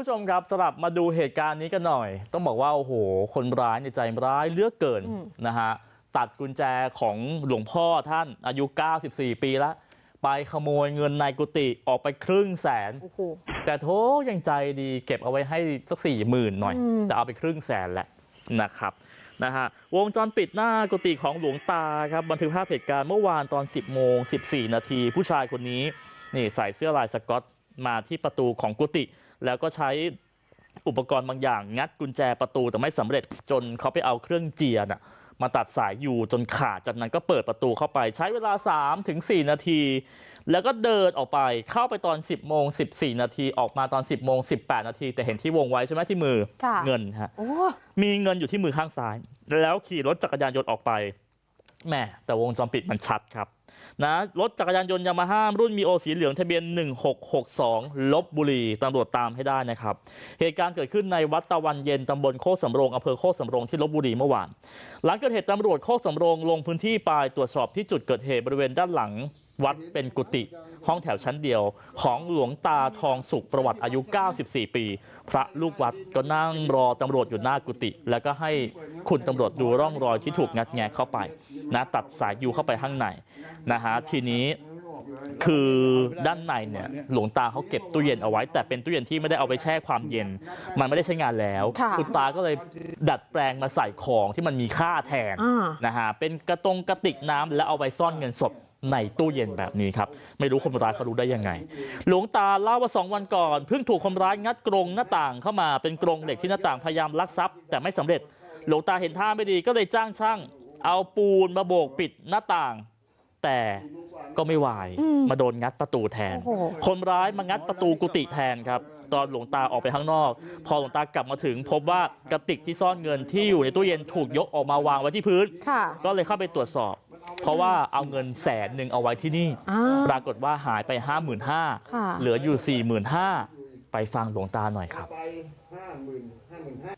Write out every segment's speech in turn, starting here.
ผู้ชมครับสลับมาดูเหตุการณ์นี้กันหน่อย ต้องบอกว่าโอ้โหคนร้ายในยใจร้ายเหลือกเกินอืมนะฮะตัดกุญแจของหลวงพ่อท่านอายุ 94 ปีแล้ว ไปขโมยเงินในกุฏิออกไปครึ่งแสนโอ้โหแต่โถยังใจดีเก็บเอาไว้ให้สักสี่หมื่นหน่อยอืมแต่เอาไปครึ่งแสนแหละนะครับนะฮะวงจรปิดหน้ากุฏิของหลวงตาครับบันทึกภาพเหตุการณ์เมื่อวานตอน 10โมง14 นาทีผู้ชายคนนี้นี่ใส่เสื้อลายสก๊อต มาที่ประตูของกุฏิแล้วก็ใช้อุปกรณ์บางอย่างงัดกุญแจประตูแต่ไม่สำเร็จจนเขาไปเอาเครื่องเจียร์น่ะมาตัดสายอยู่จนขาดจากนั้นก็เปิดประตูเข้าไปใช้เวลา3-4ถึง4นาที แล้วก็เดินออกไปเข้าไปตอน 10โมง14 นาทีออกมาตอน 10โมง18 นาที แต่เห็นที่วงไว้ใช่ไหมที่มือค่ะเงินฮะโอ้มีเงินอยู่ที่มือข้างซ้าย แล้วขี่รถจักรยานยนต์ออกไป แหม่แต่วงจรปิดมันชัดครับนะรถจักรยานยนต์ยามาฮ่ารุ่นมีโอสีเหลืองทะเบียน 1662 ลบบุรีตำรวจตามให้ได้นะครับ เหตุการณ์เกิดขึ้นในวัดตะวันเย็นตำบลโคกสำโรงอำเภอโคกสำโรงที่ลบบุรีเมื่อวาน หลังเกิดเหตุตำรวจโคกสำโรงลงพื้นที่ไปตรวจสอบที่จุดเกิดเหตุบริเวณด้านหลัง วัดเป็นกุฏิห้องแถวชั้นเดียวของหลวงตาทองสุขประวัติอายุ94ปีพระลูกวัดก็นั่งรอตำรวจอยู่หน้ากุฏิแล้วก็ให้คุณตำรวจดูร่องรอยที่ถูกงัดแงะเข้าไปนะตัดสายยูเข้าไปข้างในนะฮะทีนี้ คือด้านในเนี่ยหลวงตาเขาเก็บตู้เย็นเอาไว้ แต่เป็นตู้เย็นที่ไม่ได้เอาไปแช่ความเย็น มันไม่ได้ใช้งานแล้วค่ะณตาก็เลยดัดแปลงมาใส่ของที่มันมีค่าแทนอ่านะฮะเป็นกระตงกระติกน้ำแล้วเอาไปซ่อนเงินสดในตู้เย็นแบบนี้ครับ ไม่รู้คนร้ายเขารู้ได้ยังไง หลวงตาเล่าว่าสองวันก่อนเพิ่งถูกคนร้ายงัดกรงหน้าต่างเข้ามาเป็นกรงเหล็กที่หน้าต่างพยายามลักทรัพย์แต่ไม่สำเร็จ หลวงตาเห็นท่าไม่ดีก็เลยจ้างช่าง เอาปูนมาโบกปิดหน้าต่าง แต่ก็ไม่ไหวอืมมาโดนงัดประตูแทนโอ้โหคนร้ายมางัดประตูกุฏิแทนครับ ตอนหลวงตาออกไปข้างนอก พอหลวงตากลับมาถึง พบว่ากระติกที่ซ่อนเงินที่อยู่ในตู้เย็นถูกยกออกมาวางไว้ที่พื้นค่ะก็เลยเข้าไปตรวจสอบ เพราะว่าเอาเงินแสนหนึ่งเอาไว้ที่นี่อ่าปรากฏว่าหายไป 5 5 0 0 0ค่ะเหลืออยู่ 4 5 0 0 0ไปฟังหลวงตาหน่อยครับ ไปห้าหมื่นห้าหมื่นห้า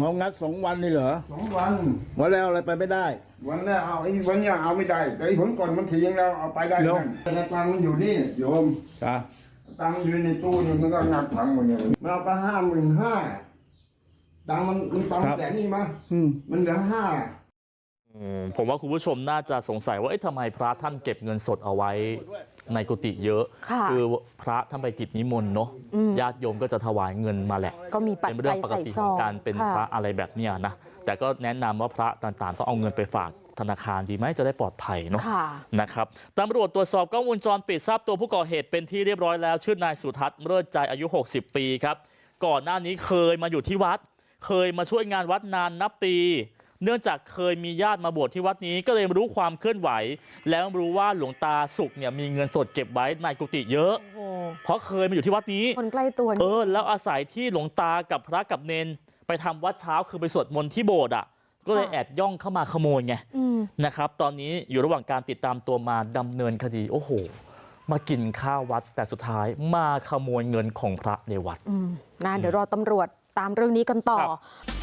เขางัดสองวันนี่เหรอสองวัน วันแล้วอะไรไปไม่ได้ วันแรกเอาไอ้วันเนี้ยเอาไม่ได้แต่ไอ้ผลก่อนมันถียังแล้วเอาไปได้เดี๋ยว นั่นแต่ตังค์มันอยู่นี่โยม จ้ะตังค์อยู่ในตู้นี่มันก็งัดถังหมดเลยมันเอาไปห้าหมื่นห้าตังค์มันมันตังค์แสนนี่มั้งอืม มันเหลือห้า อืมผมว่าคุณผู้ชมน่าจะสงสัยว่าเอ๊ะทำไมพระท่านเก็บเงินสดเอาไว้ ในกุฏิเยอะค่ะอพระท่านไปกิจนิมนต์เนาะอืมญาติโยมก็จะถวายเงินมาแหละก็มีปัจเป็นเรื่จัอยงปกใส่ติซขอองงการเป็นค่ะพระอะไรแบบเนี้ยนะแต่ก็แนะนำว่าพระต่างๆต้องเอาเงินไปฝากธนาคารดีไหมจะได้ปลอดภัยเนาะค่ะนะครับตำรวจตรวจสอบกล้องวงจรปิดทราบตัวผู้ก่อเหตุเป็นที่เรียบร้อยแล้ว ชื่อนายสุทัศน์เลิศใจอายุ 60 ปีครับ ก่อนหน้านี้เคยมาอยู่ที่วัด เคยมาช่วยงานวัดนานนับปี เนื่องจากเคยมีญาติมาบวชที่วัดนี้ก็เลยรู้ความเคลื่อนไหว แล้วรู้ว่าหลวงตาสุขเนี่ยมีเงินสดเก็บไว้ในกุฏิเยอะโอ้โหเพราะเคยมาอยู่ที่วัดนี้คนใกล้ตัวเอนี่อแล้วอาศัยที่หลวงตากับพระกับเนนไปทำวัดเช้าคือไปสวดมนต์ที่โบสถ์อะก็เลยแอบย่องเข้ามาขโมยไงอืมนะครับ ตอนนี้อยู่ระหว่างการติดตามตัวมาดำเนินคดี โอ้โห มากินข้าววัดแต่สุดท้ายมาขโมยเงินของพระในวัดอืมนะเดี๋ยวรอตำรวจตามเรื่องนี้กันต่อครับ